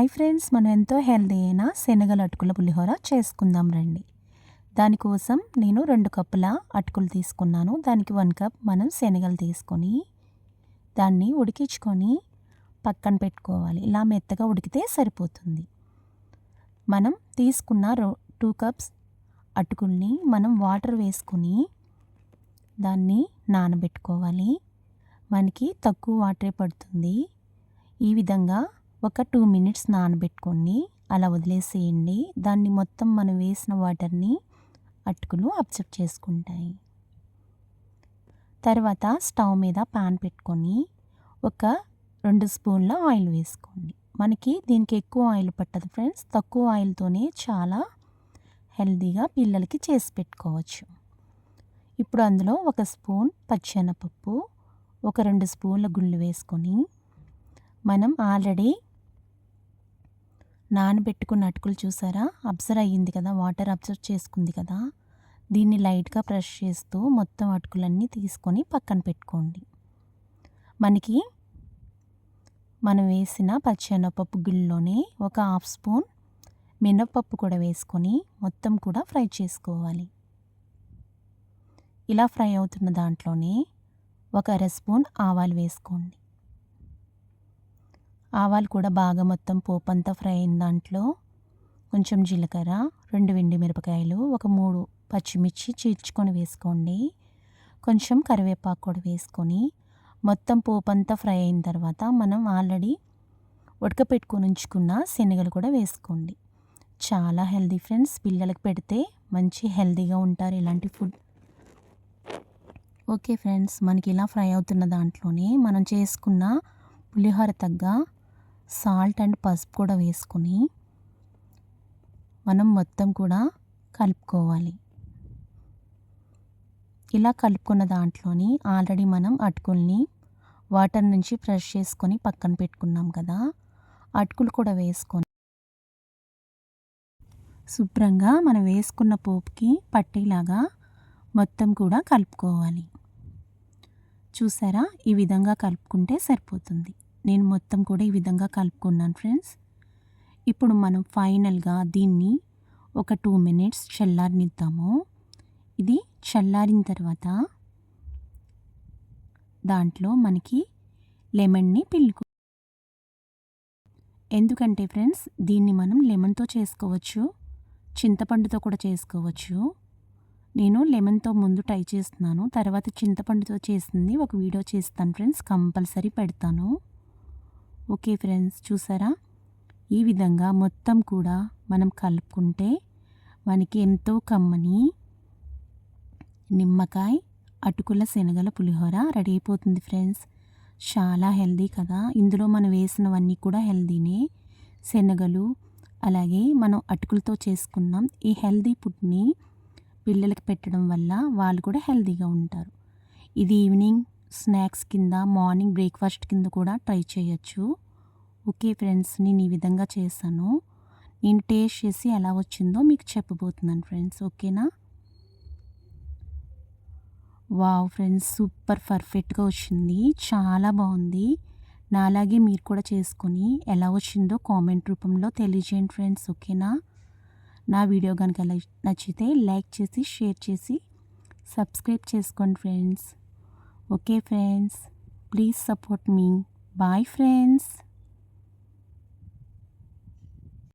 Hi friends మనం ఎంతో healthy అయిన శనగల అటుకుల పులిహోర చేసుకుందాం రండి. దానికోసం నేను రెండు కప్పుల అటుకులు తీసుకున్నాను. దానికి వన్ కప్ మనం శనగలు తీసుకొని దాన్ని ఉడికించుకొని పక్కన పెట్టుకోవాలి. ఇలా మెత్తగా ఉడికితే సరిపోతుంది. మనం తీసుకున్న రో టూ కప్స్ అటుకుల్ని మనం వాటర్ వేసుకొని దాన్ని నానబెట్టుకోవాలి. మనకి తక్కువ వాటరే పడుతుంది. ఈ విధంగా ఒక టూ మినిట్స్ నానబెట్టుకోండి అలా వదిలేసేయండి. దాన్ని మొత్తం మనం వేసిన వాటర్ని అటుకులు అబ్జర్వ్ చేసుకుంటాయి. తర్వాత స్టవ్ మీద పాన్ పెట్టుకొని ఒక రెండు స్పూన్ల ఆయిల్ వేసుకోండి. మనకి దీనికి ఎక్కువ ఆయిల్ పట్టదు ఫ్రెండ్స్. తక్కువ ఆయిల్తోనే చాలా హెల్తీగా పిల్లలకి చేసి పెట్టుకోవచ్చు. ఇప్పుడు అందులో ఒక స్పూన్ పచ్చెనపప్పు ఒక రెండు స్పూన్ల గుళ్ళు వేసుకొని మనం ఆల్రెడీ నానబెట్టుకున్న అటుకులు చూసారా? అబ్జర్వ్ అయ్యింది కదా వాటర్ అబ్జర్వ్ చేసుకుంది కదా. దీన్ని లైట్గా ప్రెష్ చేస్తూ మొత్తం అటుకులన్నీ తీసుకొని పక్కన పెట్టుకోండి. మనకి మనం వేసిన పచ్చెనపప్పు గిల్లోనే ఒక హాఫ్ స్పూన్ మినపప్పు కూడా వేసుకొని మొత్తం కూడా ఫ్రై చేసుకోవాలి. ఇలా ఫ్రై అవుతున్న దాంట్లోనే ఒక అర స్పూన్ ఆవాలు వేసుకోండి. ఆవాలు కూడా బాగా మొత్తం పోపు అంతా ఫ్రై అయిన దాంట్లో కొంచెం జీలకర్ర రెండు వెండి మిరపకాయలు ఒక మూడు పచ్చిమిర్చి చీల్చుకొని వేసుకోండి. కొంచెం కరివేపాకు కూడా వేసుకొని మొత్తం పోపు అంతా ఫ్రై అయిన తర్వాత మనం ఆల్రెడీ ఉడకపెట్టుకొని ఉంచుకున్న శనగలు కూడా వేసుకోండి. చాలా హెల్దీ ఫ్రెండ్స్ పిల్లలకు పెడితే మంచి హెల్దీగా ఉంటారు ఇలాంటి ఫుడ్. ఓకే ఫ్రెండ్స్ మనకి ఇలా ఫ్రై అవుతున్న దాంట్లోనే మనం చేసుకున్న పులిహోర తగ్గ సాల్ట్ అండ్ పసుపు కూడా వేసుకొని మనం మొత్తం కూడా కలుపుకోవాలి. ఇలా కలుపుకున్న దాంట్లోని ఆల్రెడీ మనం అటుకుల్ని వాటర్ నుంచి ఫ్రెష్ చేసుకొని పక్కన పెట్టుకున్నాం కదా అటుకులు కూడా వేసుకొని శుభ్రంగా మనం వేసుకున్న పోపుకి పట్టేలాగా మొత్తం కూడా కలుపుకోవాలి. చూసారా? ఈ విధంగా కలుపుకుంటే సరిపోతుంది. నేను మొత్తం కూడా ఈ విధంగా కలుపుకున్నాను ఫ్రెండ్స్. ఇప్పుడు మనం ఫైనల్గా దీన్ని ఒక టూ మినిట్స్ చల్లారనిద్దాము. ఇది చల్లారిన తర్వాత దాంట్లో మనకి లెమన్ని పిల్లుకు ఎందుకంటే ఫ్రెండ్స్ దీన్ని మనం లెమన్తో చేసుకోవచ్చు చింతపండుతో కూడా చేసుకోవచ్చు. నేను లెమన్తో ముందు ట్రై చేస్తున్నాను తర్వాత చింతపండుతో చేసింది ఒక వీడియో చేస్తాను ఫ్రెండ్స్ కంపల్సరీ పెడతాను. ఓకే ఫ్రెండ్స్ చూసారా? ఈ విధంగా మొత్తం కూడా మనం కలుపుకుంటే మనకి ఎంతో కమ్మని నిమ్మకాయ అటుకుల శనగల పులిహోర రెడీ అయిపోతుంది ఫ్రెండ్స్. చాలా హెల్దీ కదా? ఇందులో మనం వేసినవన్నీ కూడా హెల్దీనే. శనగలు అలాగే మనం అటుకులతో చేసుకున్నాం. ఈ హెల్దీ ఫుడ్ని పిల్లలకి పెట్టడం వల్ల వాళ్ళు కూడా హెల్దీగా ఉంటారు. ఇది ఈవినింగ్ స్నాక్స్ కింద మార్నింగ్ బ్రేక్ఫాస్ట్ కింద కూడా ట్రై చేయొచ్చు. ఓకే ఫ్రెండ్స్ నేను ఈ విధంగా చేశాను. నేను టేస్ట్ చేసి ఎలా వచ్చిందో మీకు చెప్పబోతున్నాను ఫ్రెండ్స్ ఓకేనా? వావ్ ఫ్రెండ్స్ సూపర్ పర్ఫెక్ట్గా వచ్చింది. చాలా బాగుంది. నాలాగే మీరు కూడా చేసుకొని ఎలా వచ్చిందో కామెంట్ రూపంలో తెలియజేయండి ఫ్రెండ్స్ ఓకేనా? నా వీడియో కనుక నచ్చితే లైక్ చేసి షేర్ చేసి సబ్స్క్రైబ్ చేసుకోండి friends. Okay friends please support me bye friends